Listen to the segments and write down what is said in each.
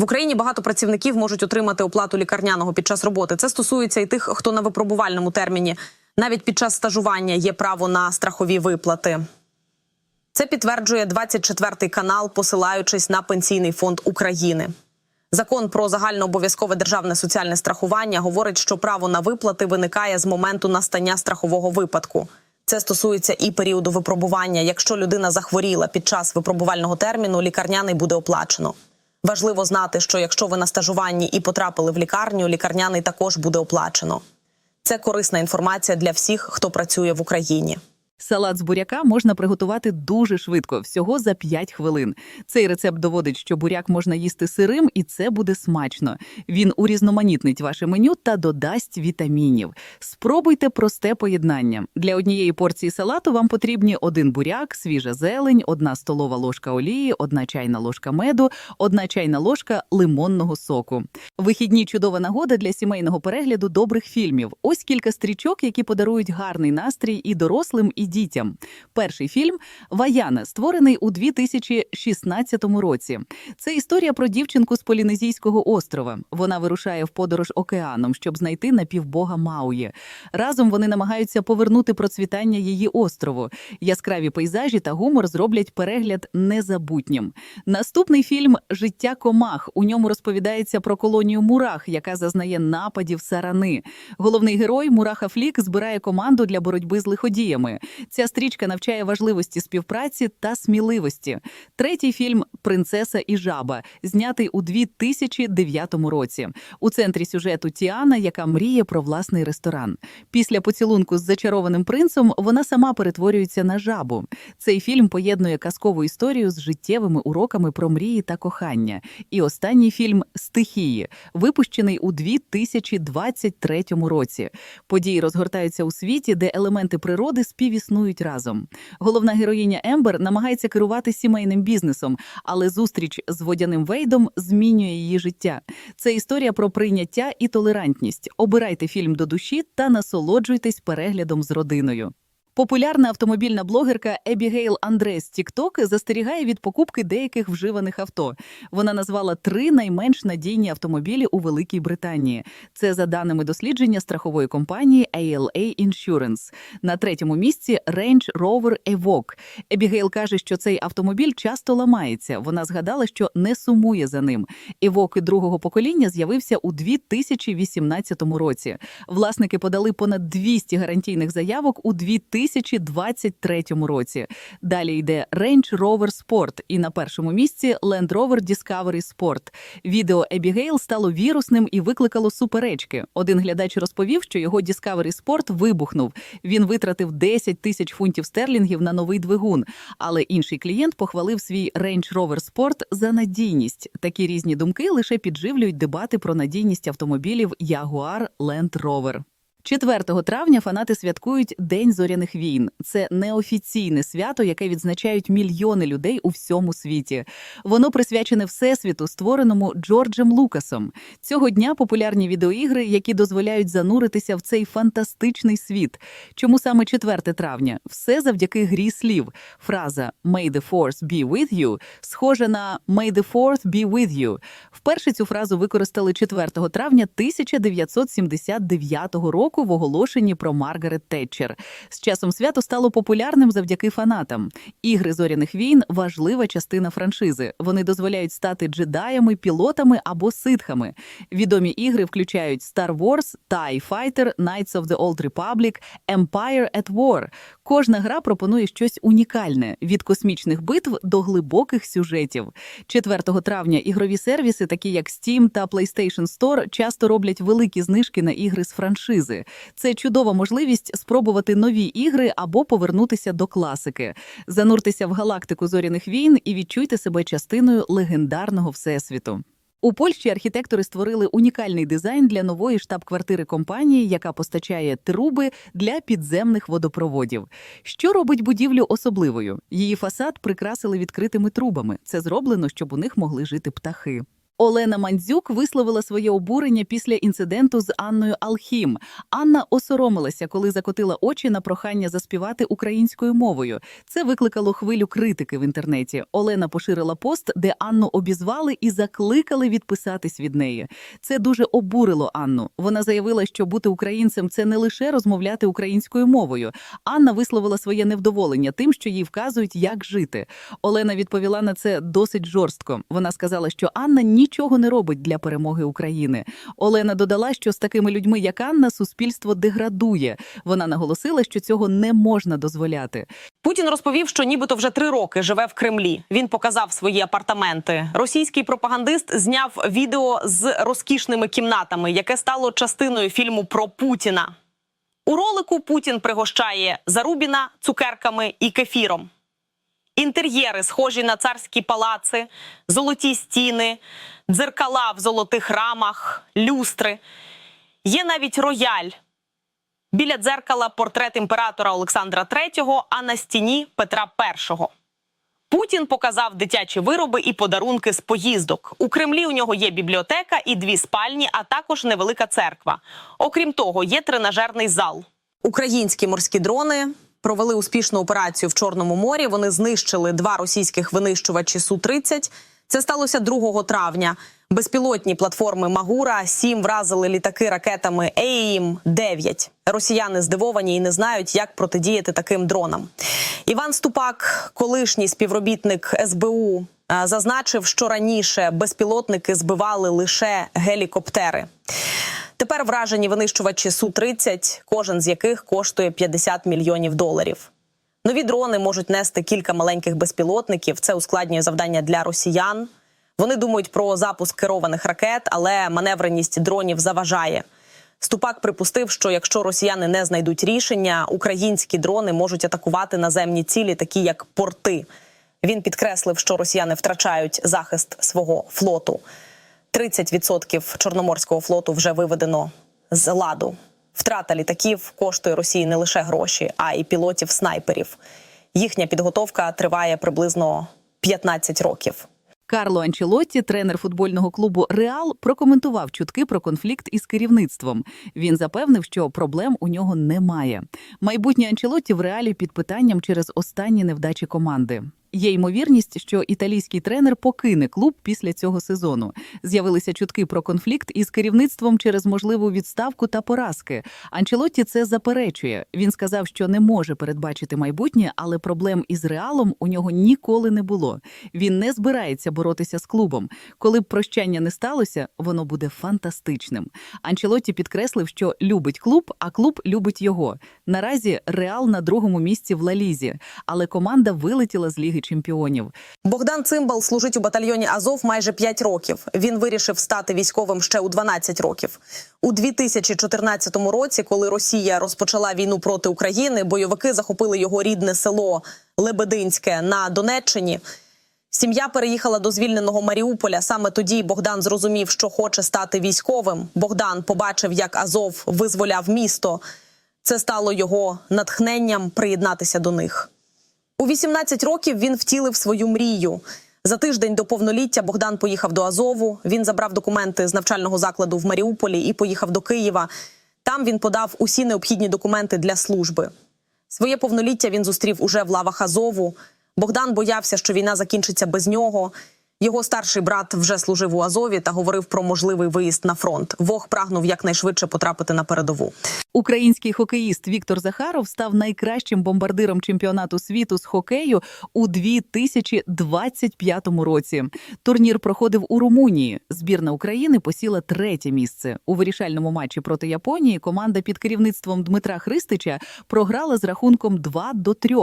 В Україні багато працівників можуть отримати оплату лікарняного під час роботи. Це стосується і тих, хто на випробувальному терміні. Навіть під час стажування є право на страхові виплати. Це підтверджує 24 канал, посилаючись на Пенсійний фонд України. Закон про загальнообов'язкове державне соціальне страхування говорить, що право на виплати виникає з моменту настання страхового випадку. Це стосується і періоду випробування. Якщо людина захворіла під час випробувального терміну, лікарняний буде оплачено. Важливо знати, що якщо ви на стажуванні і потрапили в лікарню, лікарняний також буде оплачено. Це корисна інформація для всіх, хто працює в Україні. Салат з буряка можна приготувати дуже швидко, всього за 5 хвилин. Цей рецепт доводить, що буряк можна їсти сирим, і це буде смачно. Він урізноманітнить ваше меню та додасть вітамінів. Спробуйте просте поєднання. Для однієї порції салату вам потрібні один буряк, свіжа зелень, одна столова ложка олії, одна чайна ложка меду, одна чайна ложка лимонного соку. Вихідні чудова нагода для сімейного перегляду добрих фільмів. Ось кілька стрічок, які подарують гарний настрій і дорослим, і дітям. Перший фільм Ваяна, створений у 2016 році. Це історія про дівчинку з Полінезійського острова. Вона вирушає в подорож океаном, щоб знайти напівбога Мауї. Разом вони намагаються повернути процвітання її острову. Яскраві пейзажі та гумор зроблять перегляд незабутнім. Наступний фільм Життя комах. У ньому розповідається про колонію мурах, яка зазнає нападів сарани. Головний герой Мураха Флік збирає команду для боротьби з лиходіями. Ця стрічка навчає важливості співпраці та сміливості. Третій фільм Принцеса і жаба, знятий у 2009 році. У центрі сюжету Тіана, яка мріє про власний ресторан. Після поцілунку з зачарованим принцем вона сама перетворюється на жабу. Цей фільм поєднує казкову історію з життєвими уроками про мрії та кохання. І останній фільм Стихії, випущений у 2023 році. Події розгортаються у світі, де елементи природи співіснують разом. Головна героїня Ембер намагається керувати сімейним бізнесом, але зустріч з водяним Вейдом змінює її життя. Це історія про прийняття і толерантність. Обирайте фільм до душі та насолоджуйтесь переглядом з родиною. Популярна автомобільна блогерка Ебігейл Андре з TikTok застерігає від покупки деяких вживаних авто. Вона назвала три найменш надійні автомобілі у Великій Британії. Це за даними дослідження страхової компанії ALA Insurance. На третьому місці Range Rover Evoque. Ебігейл каже, що цей автомобіль часто ламається. Вона згадала, що не сумує за ним. Evoque другого покоління з'явився у 2018 році. Власники подали понад 200 гарантійних заявок у 2023 році. Далі йде Range Rover Sport і на першому місці Land Rover Discovery Sport. Відео Ебігейл стало вірусним і викликало суперечки. Один глядач розповів, що його Discovery Sport вибухнув. Він витратив 10 тисяч фунтів стерлінгів на новий двигун. Але інший клієнт похвалив свій Range Rover Sport за надійність. Такі різні думки лише підживлюють дебати про надійність автомобілів Jaguar Land Rover. 4 травня фанати святкують День зоряних війн. Це неофіційне свято, яке відзначають мільйони людей у всьому світі. Воно присвячене всесвіту, створеному Джорджем Лукасом. Цього дня популярні відеоігри, які дозволяють зануритися в цей фантастичний світ. Чому саме 4 травня? Все завдяки грі слів. Фраза «May the force be with you» схожа на «May the fourth be with you». Вперше цю фразу використали 4 травня 1979 року в оголошенні про Маргарет Тетчер. З часом свято стало популярним завдяки фанатам. Ігри зоряних війн важлива частина франшизи. Вони дозволяють стати джедаями, пілотами або ситхами. Відомі ігри включають Star Wars, TIE Fighter, Knights of the Old Republic, Empire at War. Кожна гра пропонує щось унікальне від космічних битв до глибоких сюжетів. 4 травня ігрові сервіси, такі як Steam та PlayStation Store, часто роблять великі знижки на ігри з франшизи. Це чудова можливість спробувати нові ігри або повернутися до класики. Зануртеся в галактику зоряних війн і відчуйте себе частиною легендарного всесвіту. У Польщі архітектори створили унікальний дизайн для нової штаб-квартири компанії, яка постачає труби для підземних водопроводів. Що робить будівлю особливою? Її фасад прикрасили відкритими трубами. Це зроблено, щоб у них могли жити птахи. Олена Мандзюк висловила своє обурення після інциденту з Анною Алхім. Анна осоромилася, коли закотила очі на прохання заспівати українською мовою. Це викликало хвилю критики в інтернеті. Олена поширила пост, де Анну обізвали і закликали відписатись від неї. Це дуже обурило Анну. Вона заявила, що бути українцем це не лише розмовляти українською мовою. Анна висловила своє невдоволення тим, що їй вказують, як жити. Олена відповіла на це досить жорстко. Вона сказала, що Анна нічого не робить для перемоги України. Олена додала, що з такими людьми, як Анна, суспільство деградує. Вона наголосила, що цього не можна дозволяти. Путін розповів, що нібито вже три роки живе в Кремлі. Він показав свої апартаменти. Російський пропагандист зняв відео з розкішними кімнатами, яке стало частиною фільму про Путіна. У ролику Путін пригощає Зарубіна цукерками і кефіром. Інтер'єри схожі на царські палаци, золоті стіни, дзеркала в золотих рамах, люстри. Є навіть рояль. Біля дзеркала портрет імператора Олександра III, а на стіні Петра І. Путін показав дитячі вироби і подарунки з поїздок. У Кремлі у нього є бібліотека і дві спальні, а також невелика церква. Окрім того, є тренажерний зал. Українські морські дрони провели успішну операцію в Чорному морі. Вони знищили два російських винищувачі Су-30. Це сталося 2 травня. Безпілотні платформи Магура 7 вразили літаки ракетами ЕІМ-9. Росіяни здивовані і не знають, як протидіяти таким дронам. Іван Ступак, колишній співробітник СБУ, е, зазначив, що раніше безпілотники збивали лише гелікоптери. Тепер вражені винищувачі Су-30, кожен з яких коштує 50 мільйонів доларів. Нові дрони можуть нести кілька маленьких безпілотників. Це ускладнює завдання для росіян. Вони думають про запуск керованих ракет, але маневреність дронів заважає. Ступак припустив, що якщо росіяни не знайдуть рішення, українські дрони можуть атакувати наземні цілі, такі як порти. Він підкреслив, що росіяни втрачають захист свого флоту. 30% чорноморського флоту вже виведено з ладу. Втрата літаків коштує Росії не лише гроші, а й пілотів снайперів. Їхня підготовка триває приблизно 15 років. Карло Анчелотті, тренер футбольного клубу Реал, прокоментував чутки про конфлікт із керівництвом. Він запевнив, що проблем у нього немає. Майбутнє Анчелотті в реалі під питанням через останні невдачі команди. Є ймовірність, що італійський тренер покине клуб після цього сезону. З'явилися чутки про конфлікт із керівництвом через можливу відставку та поразки. Анчелотті це заперечує. Він сказав, що не може передбачити майбутнє, але проблем із реалом у нього ніколи не було. Він не збирається боротися з клубом. Коли б прощання не сталося, воно буде фантастичним. Анчелотті підкреслив, що любить клуб, а клуб любить його. Наразі Реал на другому місці в Лалізі, але команда вилетіла з ліги чемпіонів. Богдан Цимбал служить у батальйоні Азов майже 5 років. Він вирішив стати військовим ще у 12 років. У 2014 році, коли Росія розпочала війну проти України, бойовики захопили його рідне село Лебединське на Донеччині. Сім'я переїхала до звільненого Маріуполя. Саме тоді Богдан зрозумів, що хоче стати військовим. Богдан побачив, як Азов визволяв місто. Це стало його натхненням приєднатися до них. У 18 років він втілив свою мрію. За тиждень до повноліття Богдан поїхав до Азову. Він забрав документи з навчального закладу в Маріуполі і поїхав до Києва. Там він подав усі необхідні документи для служби. Своє повноліття він зустрів уже в лавах Азову. Богдан боявся, що війна закінчиться без нього. Його старший брат вже служив у Азові та говорив про можливий виїзд на фронт. Вог прагнув якнайшвидше потрапити на передову. Український хокеїст Віктор Захаров став найкращим бомбардиром чемпіонату світу з хокею у 2025 році. Турнір проходив у Румунії. Збірна України посіла третє місце. У вирішальному матчі проти Японії команда під керівництвом Дмитра Христича програла з рахунком 2 до 3.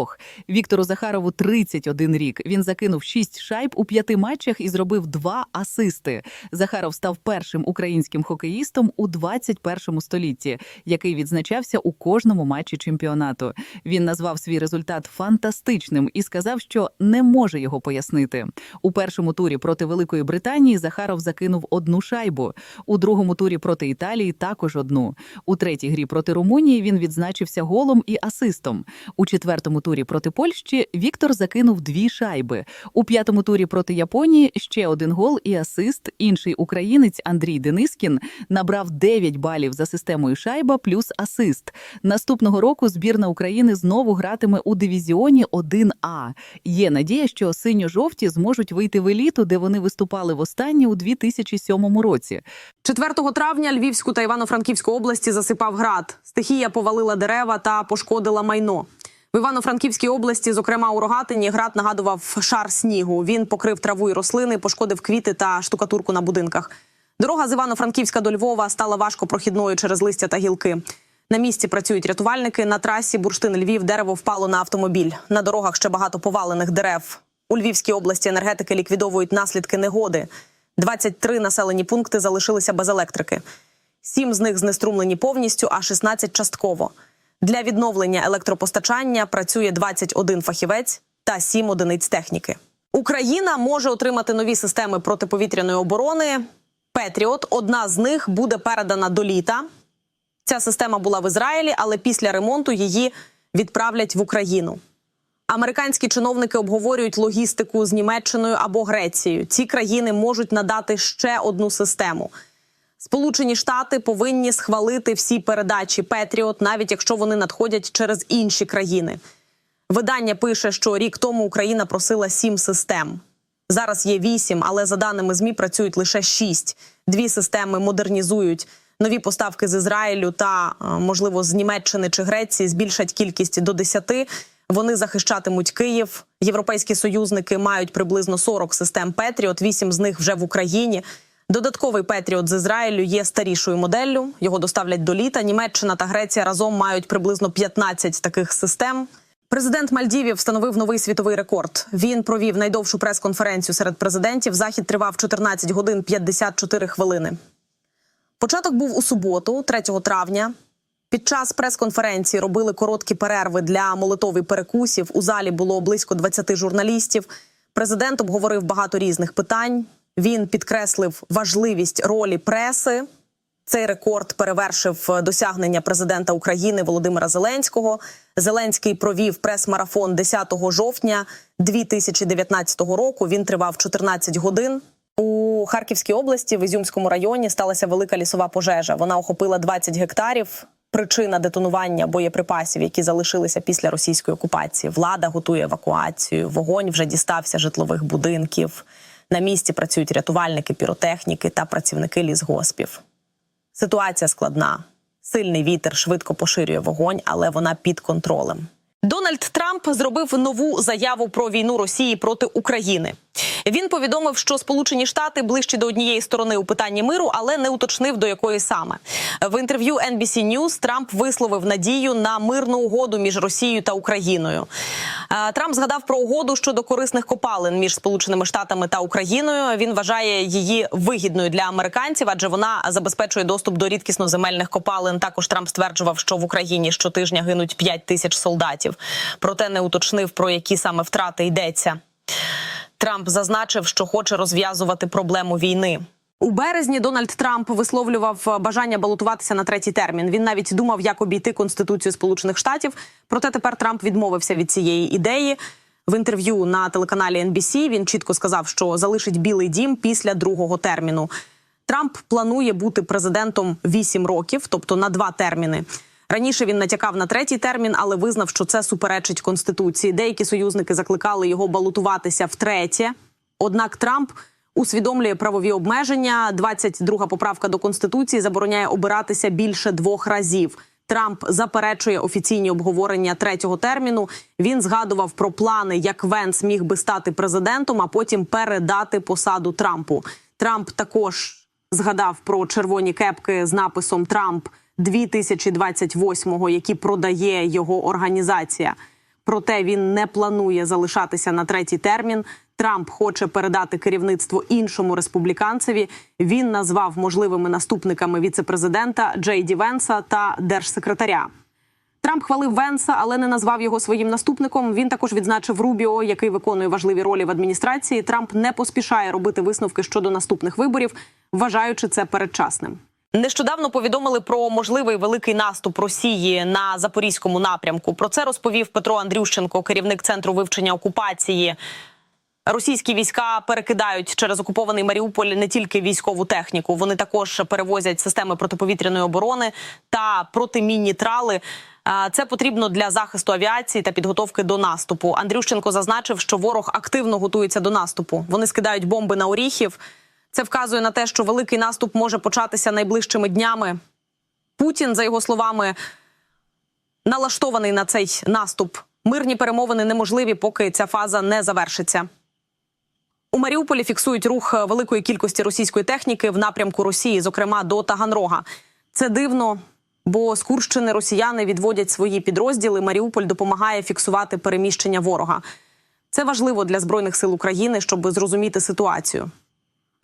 Віктору Захарову 31 рік. Він закинув 6 шайб у п'яти матчах і зробив два асисти. Захаров став першим українським хокеїстом у 21 столітті, який відзначався у кожному матчі чемпіонату. Він назвав свій результат фантастичним і сказав, що не може його пояснити. У першому турі проти Великої Британії Захаров закинув одну шайбу. У другому турі проти Італії також одну. У третій грі проти Румунії він відзначився голом і асистом. У четвертому турі проти Польщі Віктор закинув дві шайби. У п'ятому турі проти Японії сезоні ще один гол і асист. Інший українець Андрій Денискін набрав 9 балів за системою шайба плюс асист. Наступного року збірна України знову гратиме у дивізіоні 1А. Є надія, що синьо-жовті зможуть вийти в еліту, де вони виступали востаннє у 2007 році. 4 травня Львівську та Івано-Франківську області засипав град. Стихія повалила дерева та пошкодила майно. В Івано-Франківській області, зокрема у Рогатині, град нагадував шар снігу. Він покрив траву і рослини, пошкодив квіти та штукатурку на будинках. Дорога з Івано-Франківська до Львова стала важко прохідною через листя та гілки. На місці працюють рятувальники. На трасі бурштин Львів дерево впало на автомобіль. На дорогах ще багато повалених дерев. У Львівській області енергетики ліквідовують наслідки негоди. 23 населені пункти залишилися без електрики. Сім з них знеструмлені повністю, а 16 частково. Для відновлення електропостачання працює 21 фахівець та 7 одиниць техніки. Україна може отримати нові системи протиповітряної оборони. Петріот. Одна з них буде передана до літа. Ця система була в Ізраїлі, але після ремонту її відправлять в Україну. Американські чиновники обговорюють логістику з Німеччиною або Грецією. Ці країни можуть надати ще одну систему. Сполучені Штати повинні схвалити всі передачі Петріот, навіть якщо вони надходять через інші країни. Видання пише, що рік тому Україна просила сім систем. Зараз є вісім, але за даними змі працюють лише шість. Дві системи модернізують. Нові поставки з Ізраїлю та е, можливо з Німеччини чи Греції збільшать кількість до десяти. Вони захищатимуть Київ. Європейські союзники мають приблизно 40 систем Петріот. Вісім з них вже в Україні. Додатковий Петріот з Ізраїлю є старішою моделлю. Його доставлять до літа. Німеччина та Греція разом мають приблизно 15 таких систем. Президент Мальдівів встановив новий світовий рекорд. Він провів найдовшу прес-конференцію серед президентів. Захід тривав 14 годин 54 хвилини. Початок був у суботу, 3 травня. Під час прес-конференції робили короткі перерви для молитов перекусів. У залі було близько 20 журналістів. Президент обговорив багато різних питань. Він підкреслив важливість ролі преси. Цей рекорд перевершив досягнення президента України Володимира Зеленського. Зеленський провів прес-марафон 10 жовтня 2019 року. Він тривав 14 годин. У Харківській області в Ізюмському районі сталася велика лісова пожежа. Вона охопила 20 гектарів. Причина детонування боєприпасів, які залишилися після російської окупації. Влада готує евакуацію. Вогонь вже дістався житлових будинків. На місці працюють рятувальники, піротехніки та працівники лісгоспів. Ситуація складна. Сильний вітер швидко поширює вогонь, але вона під контролем. Дональд Трамп зробив нову заяву про війну Росії проти України. Він повідомив, що Сполучені Штати ближчі до однієї сторони у питанні миру, але не уточнив до якої саме. В інтерв'ю NBC News Трамп висловив надію на мирну угоду між Росією та Україною. Е, Трамп згадав про угоду щодо корисних копалин між Сполученими Штатами та Україною. Він вважає її вигідною для американців, адже вона забезпечує доступ до рідкісно земельних копалин. Також Трамп стверджував, що в Україні щотижня гинуть 5 тисяч солдатів. Проте не уточнив про які саме втрати йдеться. Трамп зазначив, що хоче розв'язувати проблему війни. У березні Дональд Трамп висловлював бажання балотуватися на третій термін. Він навіть думав, як обійти конституцію Сполучених Штатів. Проте тепер Трамп відмовився від цієї ідеї. В інтерв'ю на телеканалі NBC він чітко сказав, що залишить Білий Дім після другого терміну. Трамп планує бути президентом 8 років, тобто на два терміни. Раніше він натякав на третій термін, але визнав, що це суперечить конституції. Деякі союзники закликали його балотуватися втретє. Однак Трамп усвідомлює правові обмеження. 22 поправка до конституції забороняє обиратися більше двох разів. Трамп заперечує офіційні обговорення третього терміну. Він згадував про плани, як Венс міг би стати президентом, а потім передати посаду Трампу. Трамп також згадав про червоні кепки з написом Трамп 2028-го, які продає його організація. Проте він не планує залишатися на третій термін. Трамп хоче передати керівництво іншому республіканцеві. Він назвав можливими наступниками віцепрезидента Джей Ді Венса та держсекретаря. Трамп хвалив Венса, але не назвав його своїм наступником. Він також відзначив Рубіо, який виконує важливі ролі в адміністрації. Трамп не поспішає робити висновки щодо наступних виборів, вважаючи це передчасним. Нещодавно повідомили про можливий великий наступ Росії на запорізькому напрямку. Про це розповів Петро Андрющенко, керівник центру вивчення окупації. Російські війська перекидають через окупований Маріуполь не тільки військову техніку, вони також перевозять системи протиповітряної оборони та протимінні трали. Це потрібно для захисту авіації та підготовки до наступу. Андрющенко зазначив, що ворог активно готується до наступу. Вони скидають бомби на оріхів. Це вказує на те, що великий наступ може початися найближчими днями. Путін, за його словами, налаштований на цей наступ. Мирні перемовини неможливі, поки ця фаза не завершиться. У Маріуполі фіксують рух великої кількості російської техніки в напрямку Росії, зокрема до Таганрога. Це дивно, бо з Курщини росіяни відводять свої підрозділи. Маріуполь допомагає фіксувати переміщення ворога. Це важливо для збройних сил України, щоб зрозуміти ситуацію.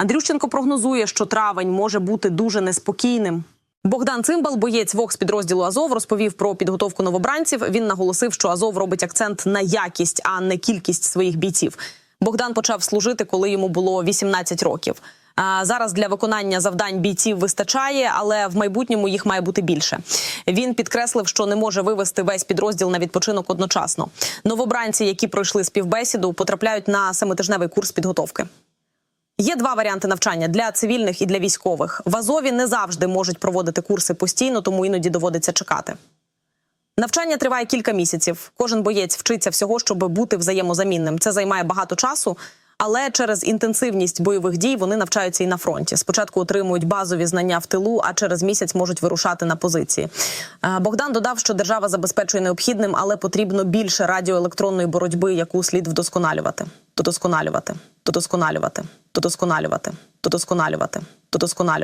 Андрющенко прогнозує, що травень може бути дуже неспокійним. Богдан Цимбал, боєць ВОКС підрозділу Азов, розповів про підготовку новобранців. Він наголосив, що Азов робить акцент на якість, а не кількість своїх бійців. Богдан почав служити, коли йому було 18 років. А зараз для виконання завдань бійців вистачає, але в майбутньому їх має бути більше. Він підкреслив, що не може вивести весь підрозділ на відпочинок одночасно. Новобранці, які пройшли співбесіду, потрапляють на семитижневий курс підготовки. Є два варіанти навчання для цивільних і для військових. В Азові не завжди можуть проводити курси постійно, тому іноді доводиться чекати. Навчання триває кілька місяців. Кожен боєць вчиться всього, щоб бути взаємозамінним. Це займає багато часу, але через інтенсивність бойових дій вони навчаються і на фронті. Спочатку отримують базові знання в тилу, а через місяць можуть вирушати на позиції. Е, Богдан додав, що держава забезпечує необхідним, але потрібно більше радіоелектронної боротьби, яку слід вдосконалювати, додосконалювати, додосконалювати, додосконалювати, додосконалювати, додосконалювати.